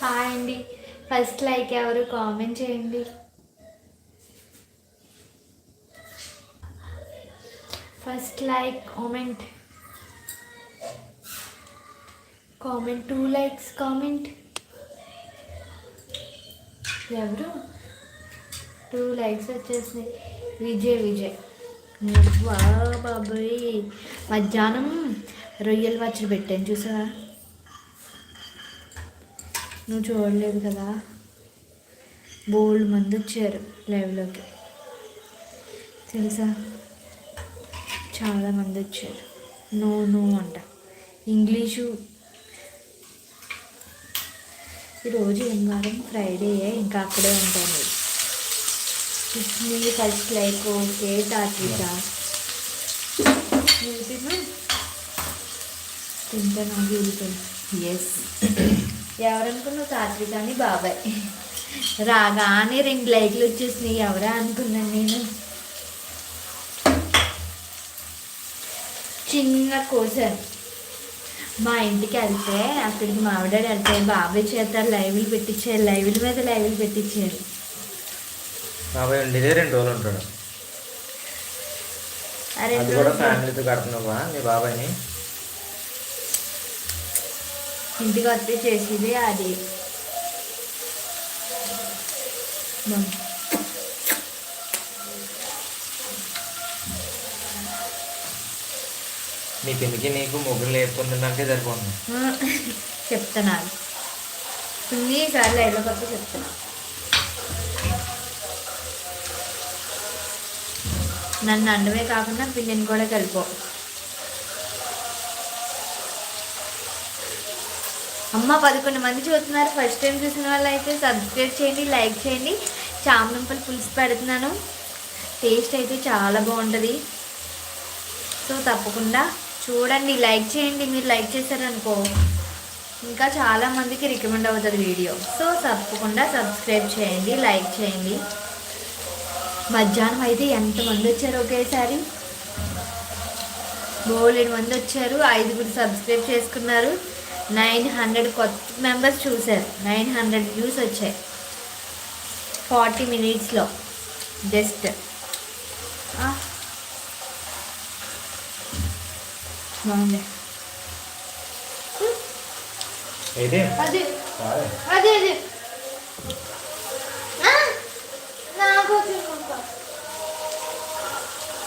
Hi అండి. First like ఎవరు comment చేయండి. First like comment. Comment two likes comment. ఎవరు? టూ లైక్స్ వచ్చేసినాయి. విజయ్ విజయ్. వా బాబాయ్. మధ్యాహ్నం రొయ్యలు పచ్చడి పెట్టాను చూసావా? నువ్వు చూడలేదు కదా? బోల్డ్ మంది వచ్చారు లైవ్లోకి తెలుసా? చాలా మంది వచ్చారు నో నో అంట. ఇంగ్లీషు ఈరోజు ఏం వారం ఫ్రైడే ఇంకా అక్కడే ఉంటాను. మీ ఫస్ట్ లైక్ ఓకే తిను తింటాను ఎస్ ఎవరనుకున్నావు తాత్విక అని బాబాయ్. రాగానే రెండు లైక్లు వచ్చేసినాయి. ఎవరా అనుకున్నాను నేను? చిన్న కోసాను మా ఇంటికి వెళ్తే అక్కడికి మావిడాడు వెళ్తే బాబాయ్ చేత లైవ్లు పెట్టించారు లైవ్ల మీద లైవ్లు పెట్టించారు బాబాయ్ ఉండేదే రెండు రోజులు ఉంటాడు. అది కూడా ఫ్యామిలీతో మీ బాబాయ్ని? ఇంటికి వస్తే చేసేది అది. నీ కిందకి నీకు ముగ్గురు లేపుకుంటుందంటే సరిపోతుంది. చెప్తున్నాను. ఈసారి లైవ్లో కొత్త చెప్తున్నా నన్ను అండమే కాకుండా పిల్లిని కూడా కలిపో. అమ్మ పదకొండు మంది చూస్తున్నారు. ఫస్ట్ టైం చూసిన వాళ్ళు అయితే సబ్స్క్రైబ్ చేయండి లైక్ చేయండి. చామదుంపలు పులుసు పెడుతున్నాను. టేస్ట్ అయితే చాలా బాగుంటుంది. సో తప్పకుండా చూడండి లైక్ చేయండి. మీరు లైక్ చేశారనుకో ఇంకా చాలా మందికి రికమెండ్ అవుతుంది వీడియో సో తప్పకుండా సబ్స్క్రైబ్ చేయండి లైక్ చేయండి. మధ్యాహ్నం అయితే ఎంతమంది వచ్చారు ఒకేసారి? బోలెడు మంది వచ్చారు. ఐదుగురు సబ్స్క్రైబ్ చేసుకున్నారు. నైన్ హండ్రెడ్ కొత్త మెంబర్స్ చూశారు నైన్ హండ్రెడ్ వ్యూస్ వచ్చాయి. ఫార్టీ మినిట్స్లో. జస్ట్. బాగుంది. అది. అది అది.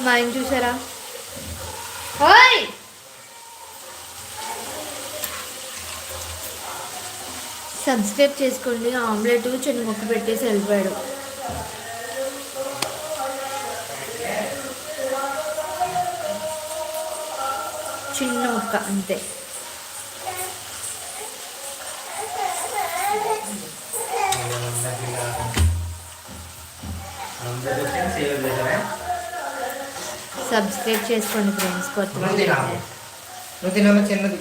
మా ఆయన చూసారా? ఓయ్! సబ్స్క్రైబ్ చేసుకోండి. ఆమ్లెట్ చిన్న ముక్క పెట్టేసి వెళ్ళిపోయాడు. చిన్న ముక్క అంతే. సబ్స్క్రైబ్ చేసుకోండి ఫ్రెండ్స్. కొత్త చిన్నది.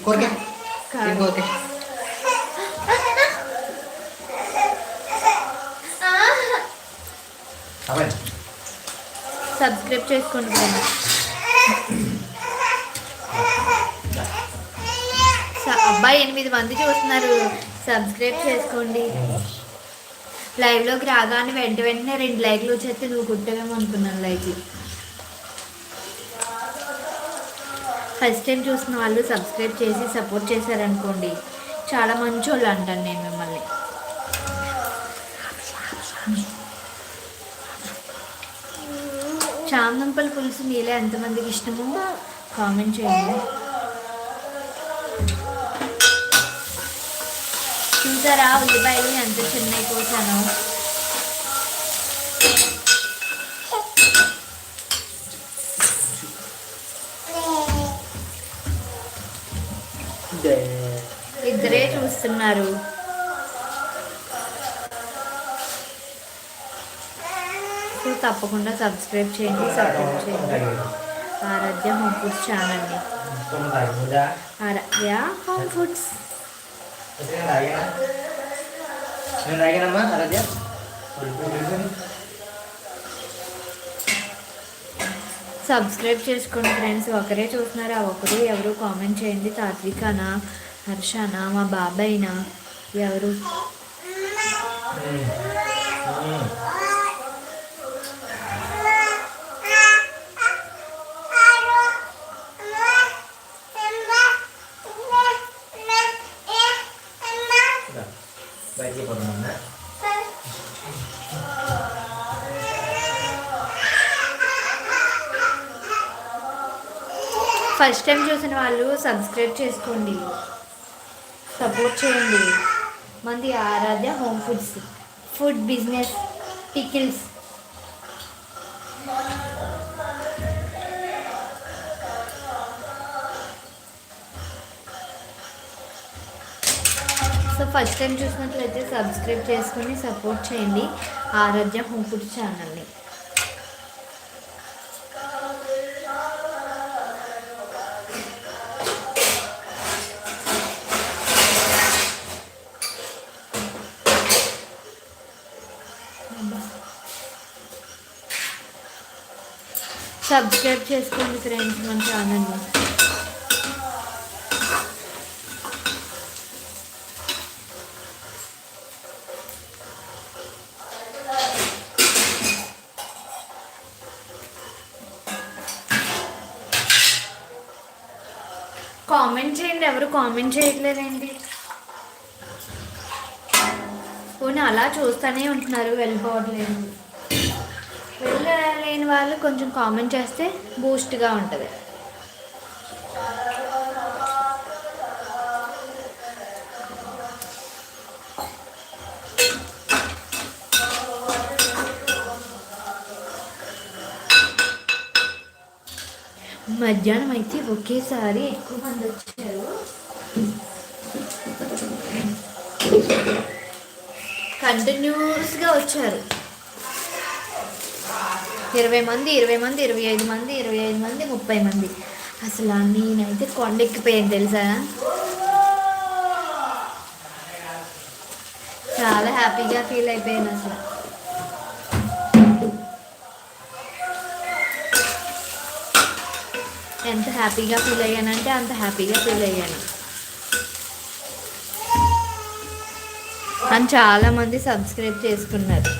కోరిక కాదు. కోరిక అవన్నీ సబ్స్క్రైబ్ చేసుకోండి స- అబ్బాయి ఎనిమిది మంది చూస్తున్నారు. సబ్స్క్రైబ్ చేసుకోండి. లైవ్లోకి రాగానే వెంట వెంటనే రెండు లైక్లు వచ్చేస్తే నువ్వు కుట్టవేమో అనుకున్నాను లైక్లు. ఫస్ట్ టైం చూసిన వాళ్ళు సబ్స్క్రైబ్ చేసి సపోర్ట్ చేశారనుకోండి. చాలా మంచి వాళ్ళు అంటాను నేను మిమ్మల్ని. చామదుంపల పులుసు మీలో ఎంతమందికి ఇష్టమో? కామెంట్ చేయండి. చూసారా ఉల్లిపాయలు ఎంత చిన్నవి కోసాను? ఇద్దరే చూస్తున్నారు. తప్పకుండా సబ్స్క్రైబ్ చేయండి సపోర్ట్ చేయండి. ఆరాధ్య హోమ్ ఫుడ్స్ ఛానల్ని Aaradhya home foods. Aaradhya subscribe చేసుకోండి ఫ్రెండ్స్. ఒకరే చూస్తున్నారు? ఆ ఒకరు ఎవరు కామెంట్ చేయండి. తాత్వికనా? హర్షనా? మా బాబాయ్నా? ఎవరు? ఫస్ట్ టైం చూసిన వాళ్ళు సబ్స్క్రైబ్ చేసుకోండి. సపోర్ట్ చేయండి. మంది Aaradhya home foods. Food business pickles. So first time చూసినట్లయితే సబ్స్క్రైబ్ చేసుకొని సపోర్ట్ చేయండి ఆరాధ్య హోమ్ ఫుడ్ ఛానల్ని. సబ్స్క్రైబ్ చేసుకోండి ఫ్రెండ్స్ మన ఛానల్ని కామెంట్ చేయండి ఎవరు కామెంట్ చేయట్లేదండి. పోనీ అలా చూస్తూనే ఉంటున్నారు వెళ్ళిపోవట్లేదు. వెళ్ళలేని వాళ్ళు కొంచెం కామెంట్ చేస్తే బూస్ట్గా ఉంటుంది. మధ్యాహ్నం అయితే ఒకేసారి ఎక్కువ మంది వచ్చారు. కంటిన్యూస్గా వచ్చారు. ఇరవై మంది ఇరవై మంది ఇరవై ఐదు మంది ఇరవై ఐదు మంది ముప్పై మంది. అసలు నేనైతే కొండెక్కిపోయాను తెలుసా? చాలా హ్యాపీగా ఫీల్ అయిపోయాను అసలు. ఎంత హ్యాపీగా ఫీల్ అయ్యానంటే అంత హ్యాపీగా ఫీల్ అయ్యాను. అని చాలామంది సబ్స్క్రైబ్ చేసుకున్నారు.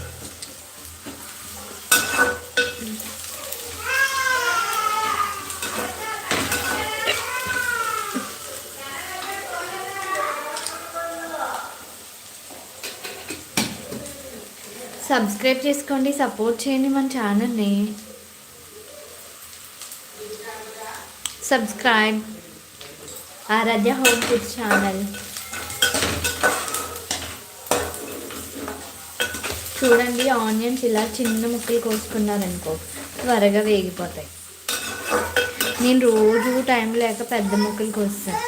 సబ్స్క్రైబ్ చేసుకోండి సపోర్ట్ చేయండి మన ఛానల్ని. Subscribe. Aaradhya home food channel. చూడండి ఆనియన్స్ ఇలా చిన్న ముక్కలు కోసుకున్నారనుకో త్వరగా వేగిపోతాయి. నేను రోజు టైం లేక పెద్ద ముక్కలు కోస్తాను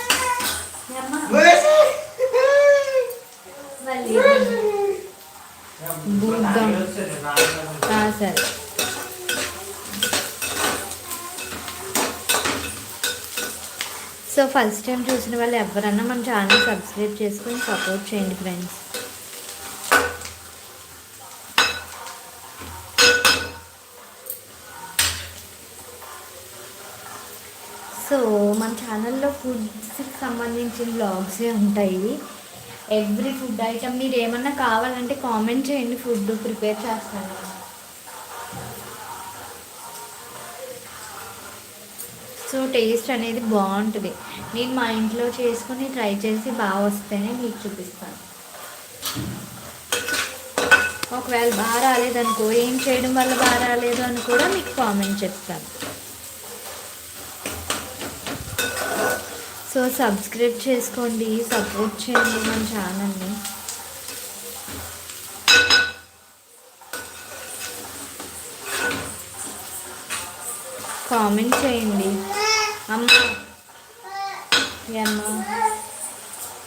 మళ్ళీ బూద్దాం ఆ, సరే సో ఫస్ట్ టైం చూసిన వాళ్ళు ఎవరన్నా మన ఛానల్ సబ్స్క్రైబ్ చేసుకొని సపోర్ట్ చేయండి ఫ్రెండ్స్ సో మన ఛానల్లో ఫుడ్స్కి సంబంధించిన బ్లాగ్సే ఉంటాయి. ఎవ్రీ ఫుడ్ ఐటమ్ మీరు ఏమన్నా కావాలంటే కామెంట్ చేయండి ఫుడ్ ప్రిపేర్ చేస్తాను. సో టేస్ట్ అనేది బాగుంటుంది. నేను మా ఇంట్లో చేసుకుని ట్రై చేసి బాగా వస్తేనే మీకు చూపిస్తాను. ఒకవేళ బాగా రాలేదనుకో ఏం చేయడం వల్ల బాగా రాలేదు అని కూడా మీకు కామెంట్ చెప్తాను. సో సబ్స్క్రైబ్ చేసుకోండి సపోర్ట్ చేయండి మన ఛానల్ని. కామెంట్ చేయండి. అమ్మ. అమ్మ?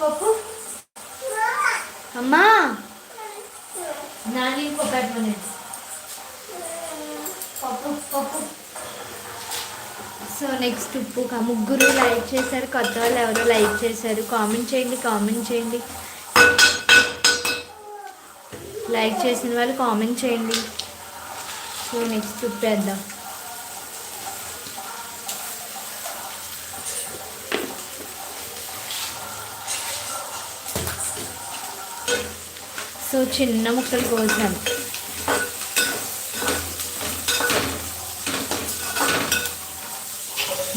పప్పు. అమ్మా. నాని మన పప్పు పప్పు. సో నెక్స్ట్ ఉప్పు ముగ్గురు లైక్ చేశారు కొత్త వాళ్ళు ఎవరో లైక్ చేశారు. కామెంట్ చేయండి కామెంట్ చేయండి. లైక్ చేసిన వాళ్ళు కామెంట్ చేయండి. సో నెక్స్ట్ ఉప్పు వేద్దాం. సో చిన్న ముక్కలు కోసాను.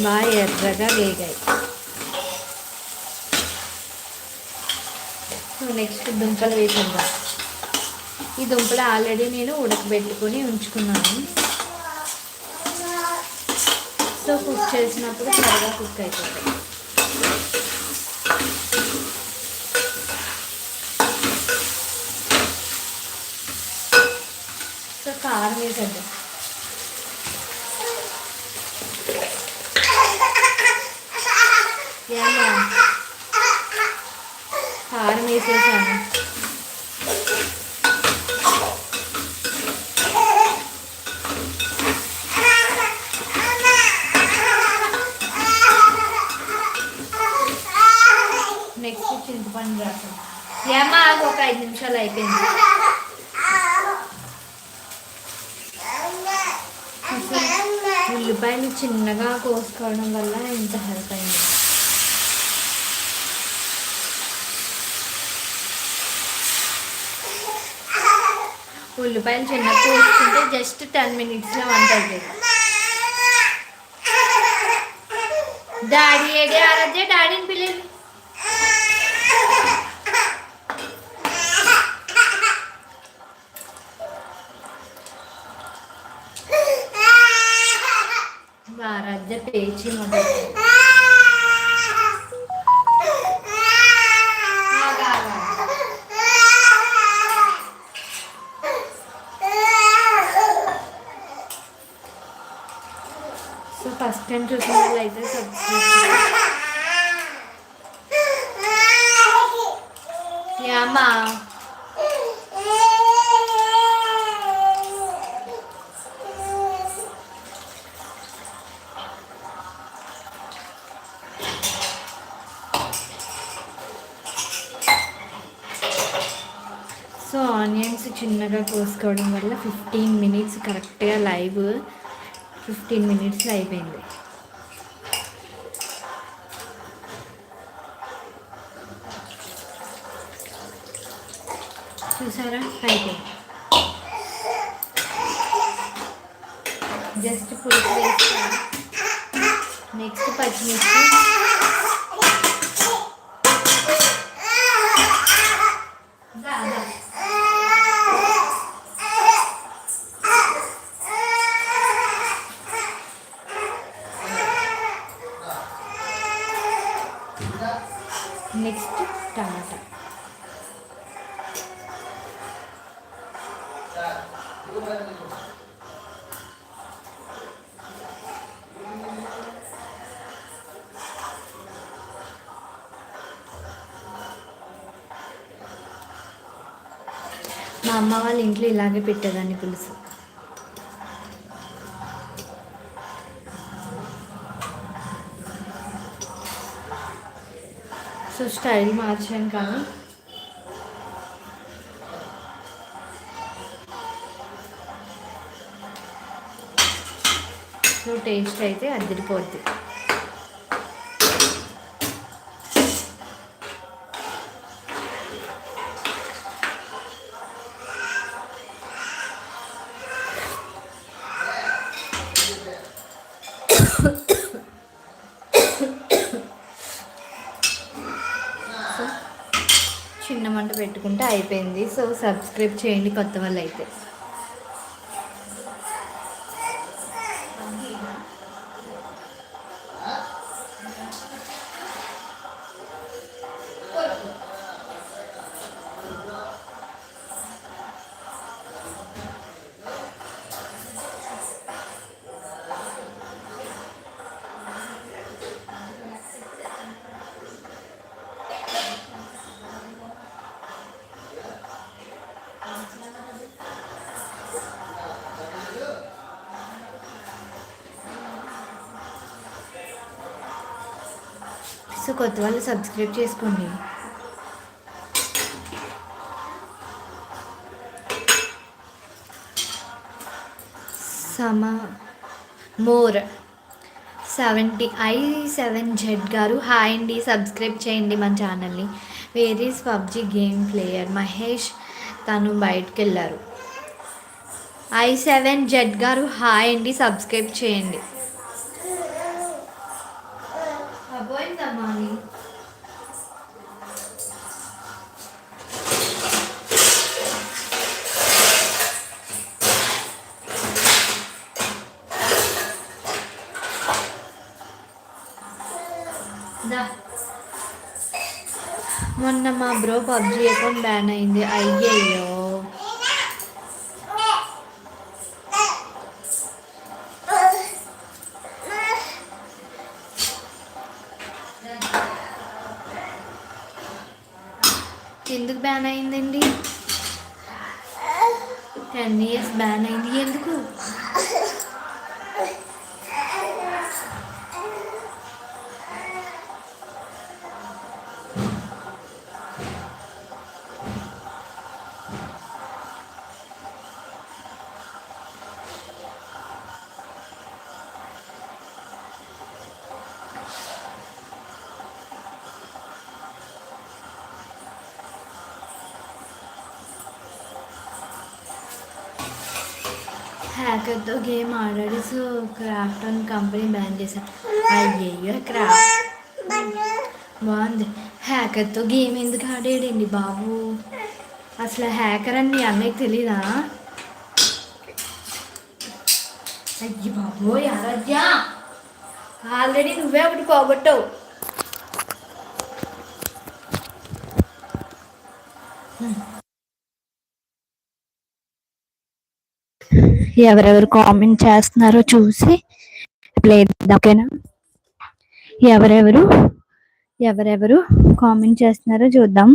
బాగా ఎర్రగా వేగాయి. సో నెక్స్ట్ దుంపలు వేసుకుందాం. ఈ దుంపలు ఆల్రెడీ నేను ఉడకబెట్టుకొని ఉంచుకున్నాను. సో కుక్ చేసినప్పుడు త్వరగా కుక్ అయిపోతాయి. కారం వేసేద్దాం ఏమా కారం వేసేసాను నెక్స్ట్ చింతపండు రసం. ఏమా ఒక ఐదు నిమిషాలు అయిపోయింది అసలు ఉల్లిపాయలు చిన్నగా కోసుకోవడం వల్ల ఇంత హెల్ప్ అయింది. ఉల్లిపాయలు చిన్న కోసుకుంటే జస్ట్ టెన్ మినిట్స్లో వంట డాడీ ఏడే ఆరాధ్య? డాడీని పిల్లలు ఆరాధ్య పేచి మొదలు సో ఫస్ట్ టైం చూసిన వాళ్ళు అయితే సబ్స్క్రైబ్ యామా సో ఆనియన్స్ కోసుకోవడం వల్ల ఫిఫ్టీన్ మినిట్స్ కరెక్ట్గా లైవ్ ఫిఫ్టీన్ మినిట్స్లో అయిపోయింది చూసారా అయిపోయింది జస్ట్ పులుసు వేస్తాను నెక్స్ట్ పచ్చిమిర్చి దా, దా. నెక్స్ట్ టమాటా. మా అమ్మ వాళ్ళ ఇంట్లో ఇలాగే పెట్టేదాన్ని పులుసు. సో స్టైల్ మార్చాను కానీ సో టేస్ట్ అయితే అదిరిపోద్ది సో చిన్న మంట పెట్టుకుంటే అయిపోయింది. సో సబ్స్క్రైబ్ చేయండి కొత్త వాళ్ళు అయితే సో కొత్త వాళ్ళు సబ్స్క్రైబ్ చేసుకోండి. సమా మోర్. సెవెంటీ ఐ సెవెన్ జెడ్ గారు హాయ్ అండి సబ్స్క్రైబ్ చేయండి మన ఛానల్ని. వేరీస్ పబ్జి గేమ్ ప్లేయర్ మహేష్ తను బయటకు వెళ్ళారు ఐ సెవెన్ జెడ్ గారు హాయ్ అండి సబ్స్క్రైబ్ చేయండి. అకౌంట్ బ్యాన్ అయింది హ్యాకర్తో గేమ్ ఆడాడు సో క్రాఫ్ట్ అని కంపెనీ బ్యాన్ చేశారు. అయ్యయ్యో క్రాఫ్ట్. బాగుంది. హ్యాకర్తో గేమ్ ఎందుకు ఆడాడండి బాబు? అసలు హ్యాకర్ అని మీ అన్నయ్యకి తెలీదా? అయ్యి బాబోయ్ ఆరాధ్య. ఆల్రెడీ నువ్వే ఒకటి పోగొట్టావు. ఎవరెవరు కామెంట్ చేస్తున్నారో చూసి లేదు ఓకేనా ఎవరెవరు ఎవరెవరు కామెంట్ చేస్తున్నారో చూద్దాం.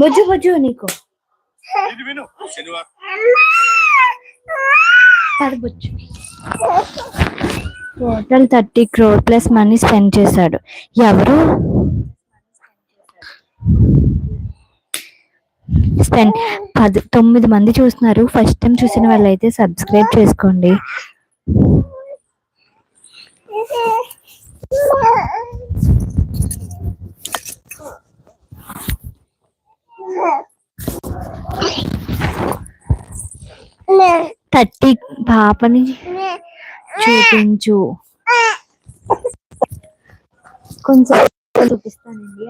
బుజ్జు బుజ్జు నీకు. Total thirty crore plus money spend చేశాడు. ఎవరు? స్పెండ్ పది తొమ్మిది మంది చూస్తున్నారు. ఫస్ట్ టైం చూసిన వాళ్ళైతే సబ్స్క్రైబ్ చేసుకోండి. థర్టీ పాపని చూపించు. కొంచెం చూపిస్తానండి.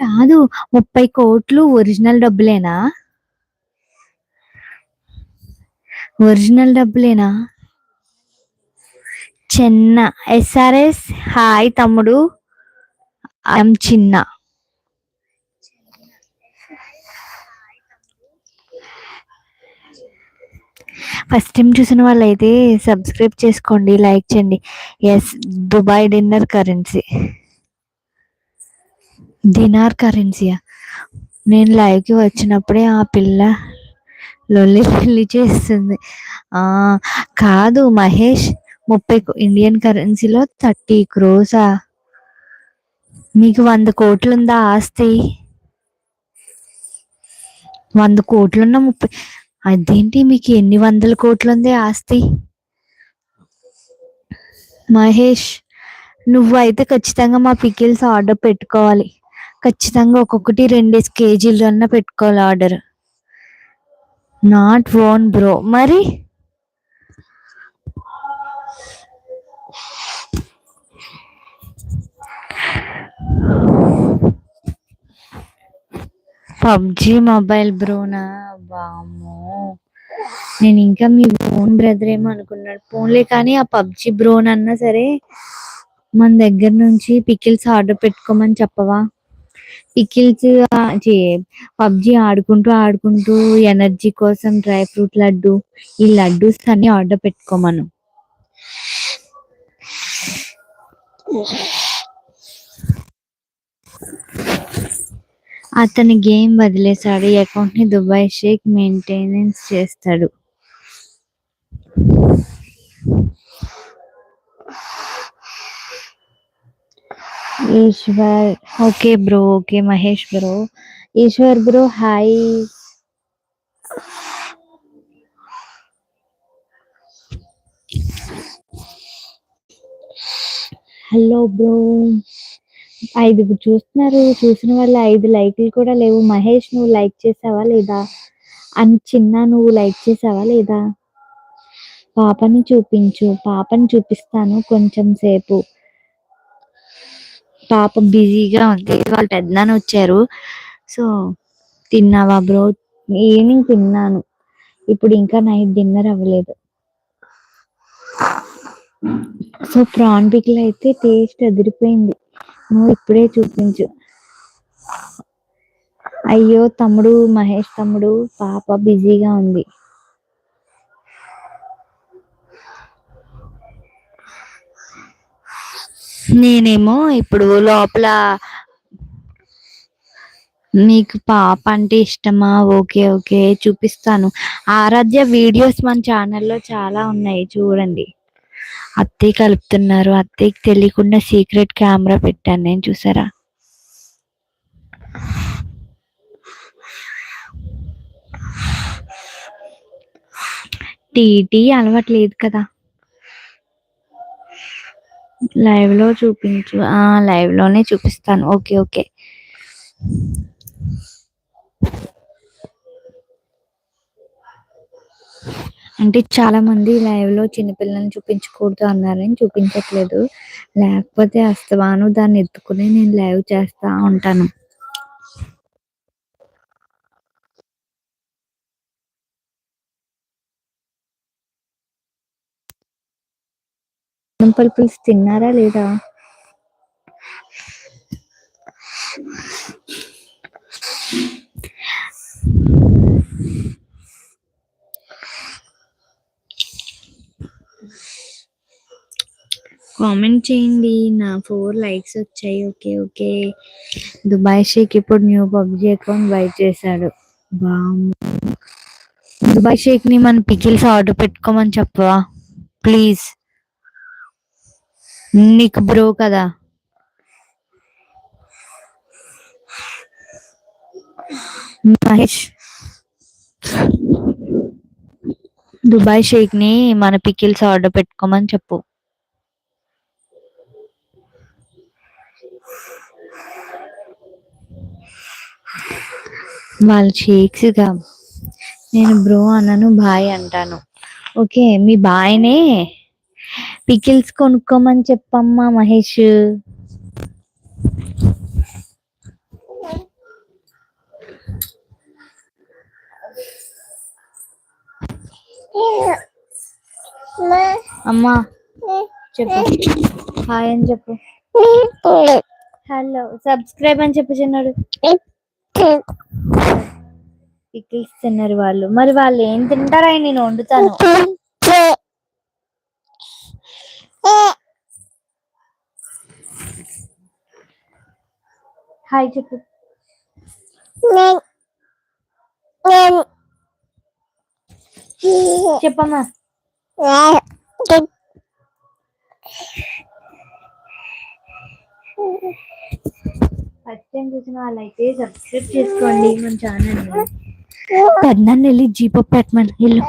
కాదు ముప్పై కోట్లు ఒరిజినల్ డబ్బులేనా? ఒరిజినల్ డబ్బులేనా? చిన్న. ఎస్ఆర్ఎస్ హాయ్ తమ్ముడు. ఐఎమ్ చిన్న. ఫస్ట్ టైం చూసిన వాళ్ళైతే సబ్స్క్రైబ్ చేసుకోండి లైక్ చేయండి. Yes Dubai dinar currency. Dinar కరెన్సీయా? నేను లైవ్కి వచ్చినప్పుడే ఆ పిల్ల లొల్లి లొల్లి చేస్తుంది. కాదు మహేష్ ముప్పై ఇండియన్ కరెన్సీలో థర్టీ క్రోసా? మీకు వంద కోట్లుందా ఆస్తి? వంద కోట్లున్న ముప్పై అదేంటి మీకు ఎన్ని వందల కోట్లుంది ఆస్తి? మహేష్ నువ్వు అయితే ఖచ్చితంగా మా పికిల్స్ ఆర్డర్ పెట్టుకోవాలి. ఖచ్చితంగా ఒక్కొక్కటి రెండేసి కేజీలు అన్న పెట్టుకోవాలి ఆర్డర్. నాట్ ఓన్ బ్రో మరి? పబ్జి మొబైల్ బ్రోనా వామ్మో. నేను ఇంకా మీ ఓన్ బ్రదర్ ఏమో అనుకున్నాడు. ఫోన్లే కానీ ఆ పబ్జి బ్రోన్ అన్నా సరే మన దగ్గర నుంచి పికిల్స్ ఆర్డర్ పెట్టుకోమని చెప్పవా? పికిల్స్ పబ్జి ఆడుకుంటూ ఆడుకుంటూ ఎనర్జీ కోసం డ్రై ఫ్రూట్ లడ్డు ఈ లడ్డూస్ అన్ని ఆర్డర్ పెట్టుకోమను అతని గేమ్ వదిలేశాడు. ఈ అకౌంట్ని దుబాయ్ షేక్ మెయింటెనెన్స్ చేస్తాడు. Eshwar. Okay bro okay Mahesh bro. Eshwar bro hi. Hello bro. ఐదుగురు చూస్తున్నారు. చూసిన వాళ్ళు ఐదు లైక్లు కూడా లేవు. మహేష్ నువ్వు లైక్ చేసావా లేదా? అని చిన్న నువ్వు లైక్ చేసావా లేదా? పాపని చూపించు. పాపని చూపిస్తాను కొంచెం సేపు. పాప బిజీగా ఉంది. వాళ్ళు పెద్దనాన్న వచ్చారు. సో తిన్నావా బ్రో? ఈవినింగ్ తిన్నాను. ఇప్పుడు ఇంకా నైట్ డిన్నర్ అవ్వలేదు. సో ప్రాన్ పిక్లు అయితే టేస్ట్ అదిరిపోయింది. నువ్వు ఇప్పుడే చూపించు. అయ్యో తమ్ముడు మహేష్ తమ్ముడు పాప బిజీగా ఉంది. నేనేమో ఇప్పుడు లోపల మీకు పాప అంటే ఇష్టమా? ఓకే ఓకే చూపిస్తాను. ఆరాధ్య వీడియోస్ మన ఛానల్లో చాలా ఉన్నాయి చూడండి. అత్తయ్య కలుపుతున్నారు. అత్తయ్యకి తెలియకుండా సీక్రెట్ కెమెరా పెట్టాను నేను చూసారా? టీటీ అలవాట్లేదు కదా. లైవ్లో చూపించు. ఆ లైవ్లోనే చూపిస్తాను. ఓకే ఓకే అంటే చాలా మంది లైవ్లో చిన్నపిల్లల్ని చూపించకూడదు అన్నారని చూపించట్లేదు. లేకపోతే అస్తమాను దాన్ని ఎత్తుకుని నేను లైవ్ చేస్తా ఉంటాను. దుంపల పులుసు తిన్నారా లేదా? కామెంట్ చేయండి. నా ఫోర్ లైక్స్ వచ్చాయి. Okay okay. దుబాయ్ షేక్ ఇప్పుడు న్యూ పబ్జీ అకౌంట్ బై చేశాడు. బామ్ దుబాయ్ షేక్ని మన పికిల్స్ ఆర్డర్ పెట్టుకోమని చెప్పవా? ప్లీజ్. నీకు బ్రో కదా. మహేష్. దుబాయ్ షేక్ని మన పికిల్స్ ఆర్డర్ పెట్టుకోమని చెప్పు. వాళ్ళ షేక్స్గా. నేను బ్రో అన్నాను బాయ్ అంటాను. ఓకే మీ బాయ్నే పికిల్స్ కొనుక్కోమని చెప్పమ్మా మహేష్. అమ్మా చెప్పు. హాయ్ అని చెప్పు. హలో సబ్స్క్రైబ్ అని చెప్పు చిన్నాడు. పికిల్స్ తిన్నారు వాళ్ళు. మరి వాళ్ళు ఏం తింటారా నేను వండుతాను. హాయ్ చెప్పు. చెప్పమ్మా. ఫస్ట్ టైం చూసిన వాళ్ళైతే సబ్స్క్రైబ్ చేసుకోండి మన ఛానల్ పెద్దన్న వెళ్ళి జీపప్పు పెట్టమని వెళ్ళు.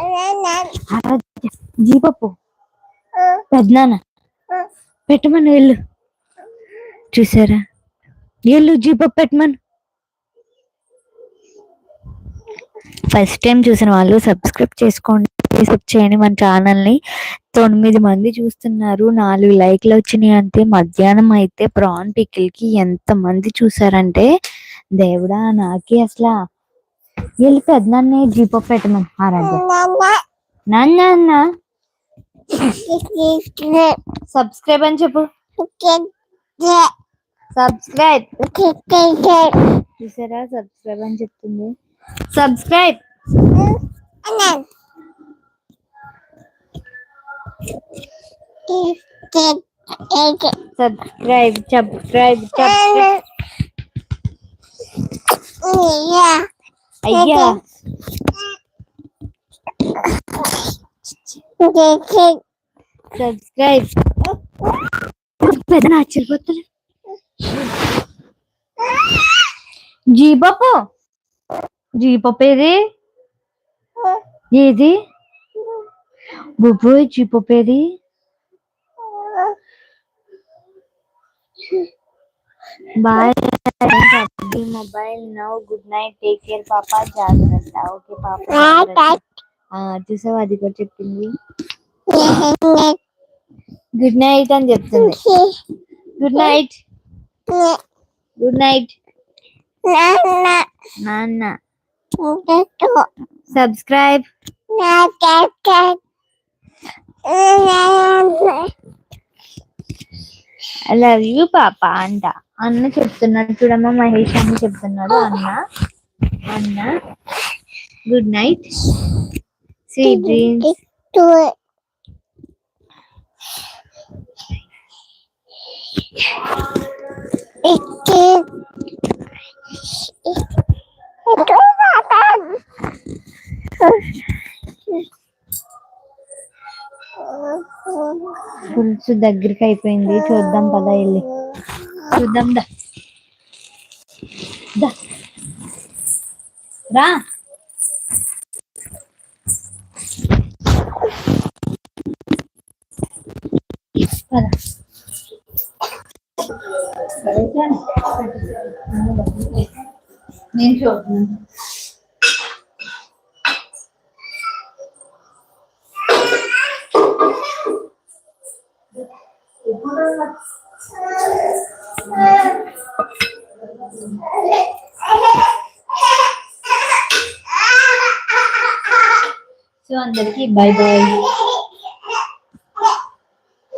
జీపప్పు. పెద్దనాన్న పెట్టమని వెళ్ళు. చూసారా? వెళ్ళు జీపప్పు పెట్టమని. ఫస్ట్ టైం చూసిన వాళ్ళు సబ్స్క్రైబ్ చేసుకోండి సబ్స్క్రైబ్ చేయండి. మన ఛానల్ని తొమ్మిది మంది చూస్తున్నారు నాలుగు లైక్లు వచ్చినాయి అంతే. మధ్యాహ్నం అయితే ప్రాన్ పికిల్కి ఎంత మంది చూసారంటే దేవుడా నాకే అసలు. వెళ్ళి పెద్దనాన్నే జీపో పెట్టమని ఆరాధ్య. నాన్న. అన్న సబ్స్క్రైబ్ అని చెప్పు సబ్స్క్రైబ్ చూసారా సబ్స్క్రైబ్ అని చెప్తుంది సబ్స్క్రైబ్ సబ్స్క్రైబ్ సబ్స్క్రైబ్ సబ్స్క్రైబ్ అయ్యా సబ్స్క్రైబ్ పెద్ద ఆశ్చర్యపోతున్నా జీపప్పు జీపప్పు ఏది? ఏది? బొబ్బోయ్ జీపప్పు ఏది? Bye. Mobile now good night take care పాప జాగ్రత్త. ఓకే పాప చూసావా అది కూడా చెప్పింది? గుడ్ నైట్ అని చెప్తుంది. గుడ్ నైట్ గుడ్ నైట్ నాన్న. సబ్స్క్రైబ్ ఐ లవ్ యూ పాప అంట. అన్న చెప్తున్నాడు. చూడమ్మా మహేష్ అని చెప్తున్నాడు. అన్న. అన్న. గుడ్ నైట్ స్వీట్ డ్రీమ్స్ పులుసు దగ్గరికి అయిపోయింది. చూద్దాం పదా వెళ్ళి. చూద్దాం దా. రా. నేను చూస్తున్నాను సో అందరికీ బై బాయ్